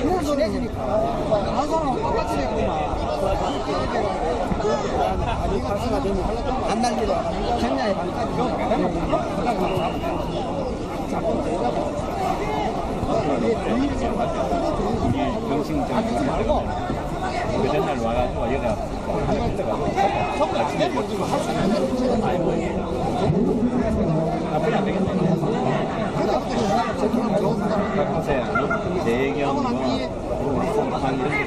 그냥 친해지니까 한 사람은 똑같이 되구만 안 날리고 경량에 병신 좀 말고 그 전날 와가지고 얘가 하나 떠가지고 앞에 안 되겠네. 가끔새 내경 뭐방 이런 게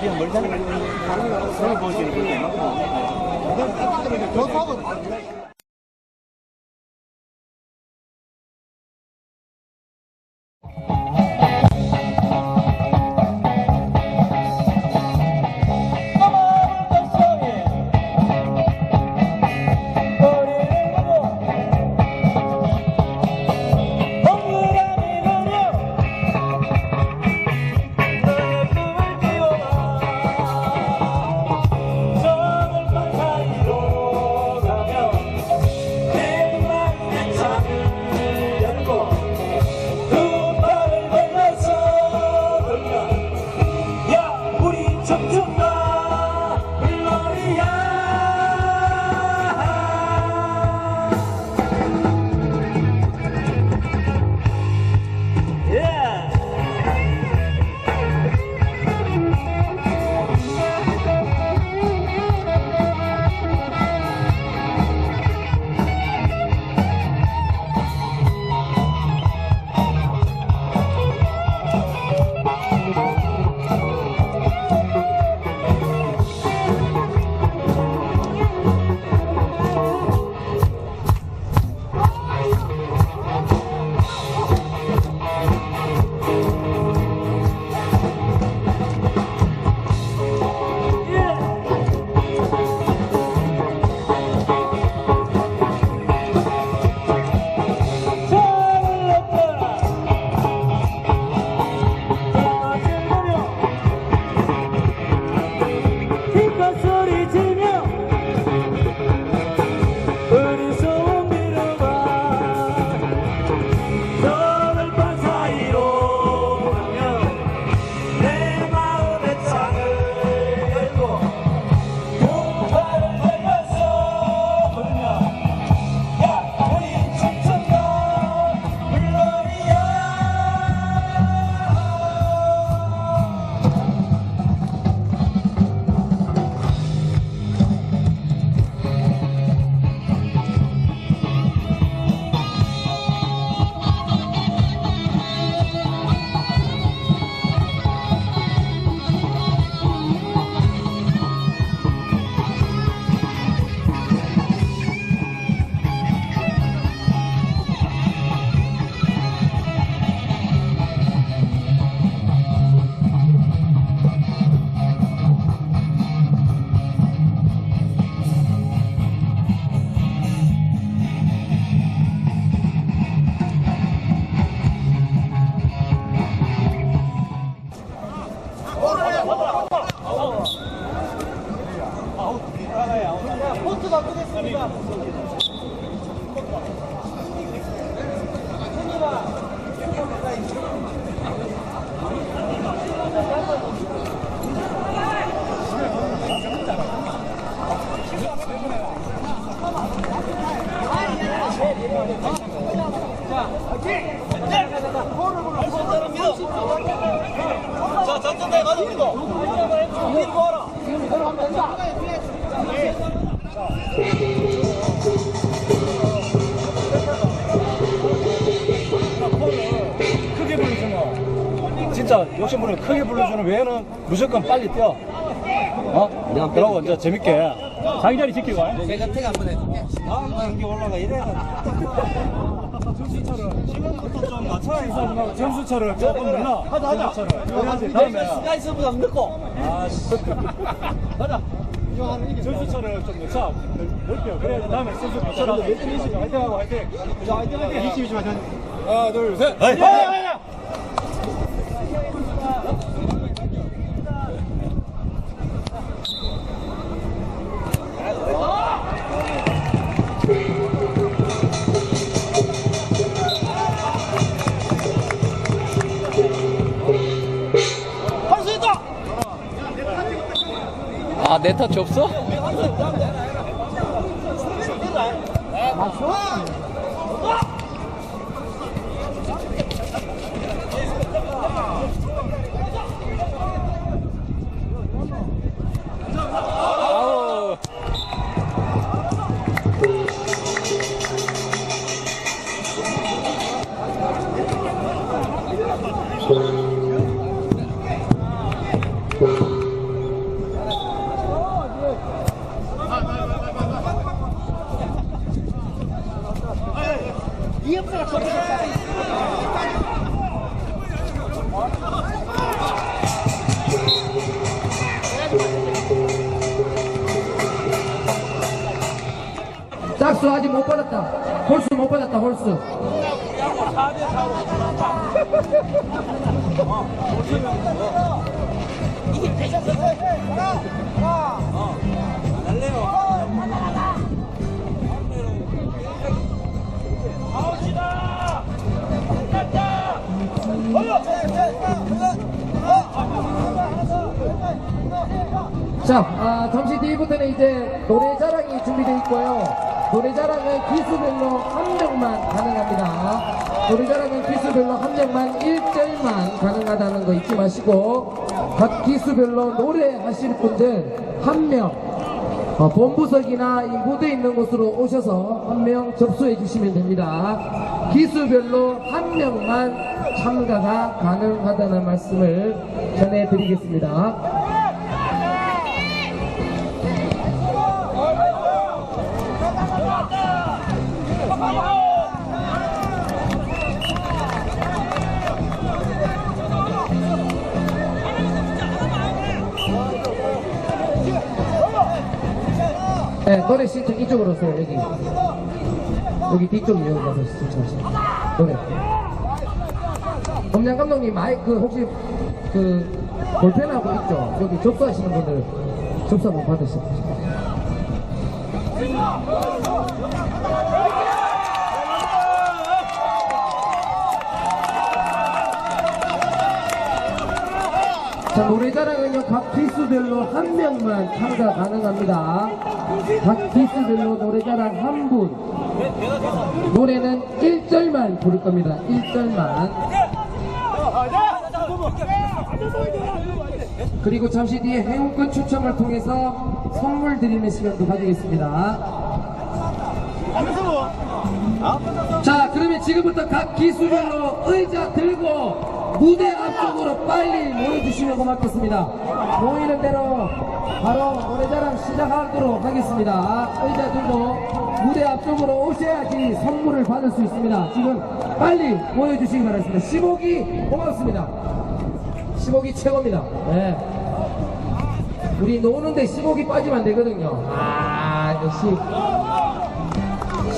우리가 멀잖아. 서울 보시는 분이 야 진짜 욕심부리면 크게 불러주는 외에는 무조건 빨리 뛰어. 어? 그러고 이제 재밌게. 자기 자리 지키고 와. 내가 택 한번 해줄게. 다음 경기 올라가 이래가 점수차를. 지금부터 좀 맞춰야 해서 점수차를 조금 늘려 하자 하자. 점수차를. 다음에. 스카이스보다 늦고. 아 가자. 점수차를 좀 넣자 넓혀 그래야 다음에 선수 맞춰라 화이팅 하고 화이팅. 자 화이팅 화이팅. 22점 하나 둘셋. 아, 내 터치 없어? 아우. 아직 못 받았다. 홀수 못 받았다. 홀수. 자, 아, 잠시 뒤부터는 이제 노래 자랑이 준비되어 있고요. 노래 자랑은 기수별로 한 명만 가능합니다. 노래 자랑은 기수별로 한 명만 1절만 가능하다는 거 잊지 마시고, 각 기수별로 노래하실 분들 한 명, 어, 본부석이나 이 무대 있는 곳으로 오셔서 한 명 접수해 주시면 됩니다. 기수별로 한 명만 참가가 가능하다는 말씀을 전해드리겠습니다. 네, 노래 신청 이쪽으로 오세요, 여기. 여기 뒤쪽에 여기 가서 신청하세요. 노래. 검장 감독님 마이크 혹시 그 볼펜하고 있죠? 여기 접수하시는 분들 접수 한번 받으시죠. 자, 노래자랑은요, 각 기수별로 한 명만 참가 가능합니다. 각 기수별로 노래자랑 한 분. 노래는 1절만 부를 겁니다. 1절만. 그리고 잠시 뒤에 회원권 추첨을 통해서 선물 드리는 시간도 가지겠습니다. 자, 그러면 지금부터 각 기수별로 의자 들고 무대 앞쪽으로 빨리 모여주시면 고맙겠습니다. 모이는 대로 바로 노래자랑 시작하도록 하겠습니다. 의자 들고 무대 앞쪽으로 오셔야지 선물을 받을 수 있습니다. 지금 빨리 모여주시기 바랍니다. 15기 고맙습니다. 15기 최고입니다. 네. 우리 노는데 15기 빠지면 안 되거든요. 아, 역시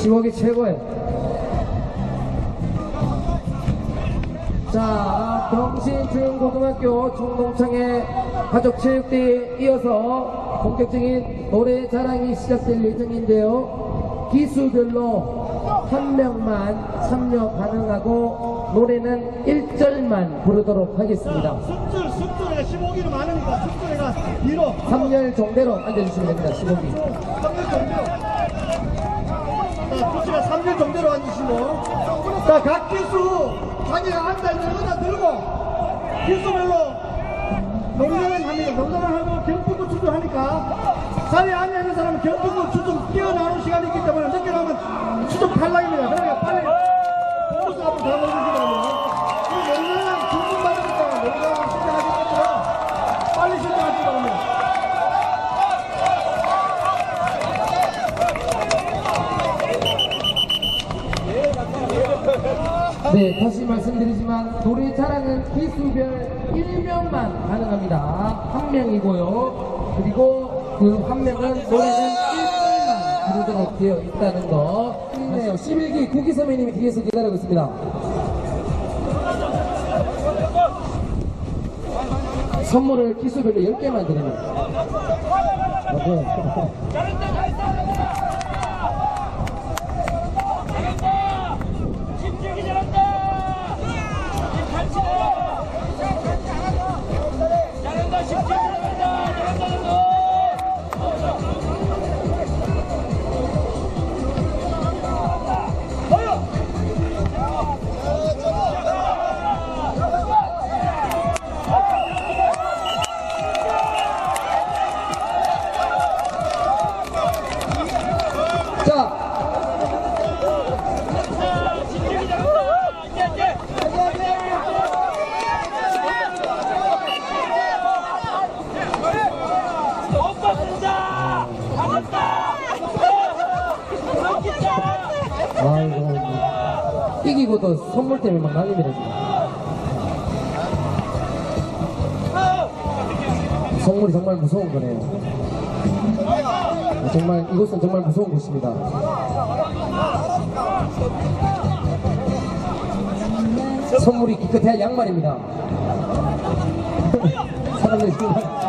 15기 최고예요. 자, 경신중고등학교 총동창회 가족 체육대회에 이어서 본격적인 노래 자랑이 시작될 예정인데요. 기수별로 한 명만 참여 가능하고 노래는 1절만 부르도록 하겠습니다. 숫줄 숫줄에 15기로 많으니까 숫줄에가 2로 3열 정대로 앉아주시면 됩니다. 15기. 3일 정대로 자 숫줄에 3일 정대로 앉으시고 자 각 기수 자기가 앉아있는 의자 들고 기수별로 농장을 합니다 농장을 하고 경품도 추첨하니까 자리에 앉아있는 사람은 경품도 추첨 뛰어나오는 시간이 있기 때문에 늦게 나오면 추첨 탈락입니다. 그러니까 빨리 보너스 앞으로 다 넣어주시기 바랍니다. 이 농장은 경품 받으니까 농장을 시작하기 때문에 빨리 신청하시기 바랍니다. 네, 다시 말씀드리지만 노래 자랑은 기수별 1명만 가능합니다. 한 명이고요. 그리고 그 한 명은 노래는 1절만 부르도록 되어 있다는 거. 네요 11기 구기 선배님이 뒤에서 기다리고 있습니다. 선물을 기수별로 10개만 드립니다. 네. 아이고. 이기고 또 선물 때문에 막 난리입니다 지금. 선물이 정말 무서운 거네요. 정말 이것은 정말 무서운 곳입니다. 선물이 깨끗해야 양말입니다. 사람들 정말.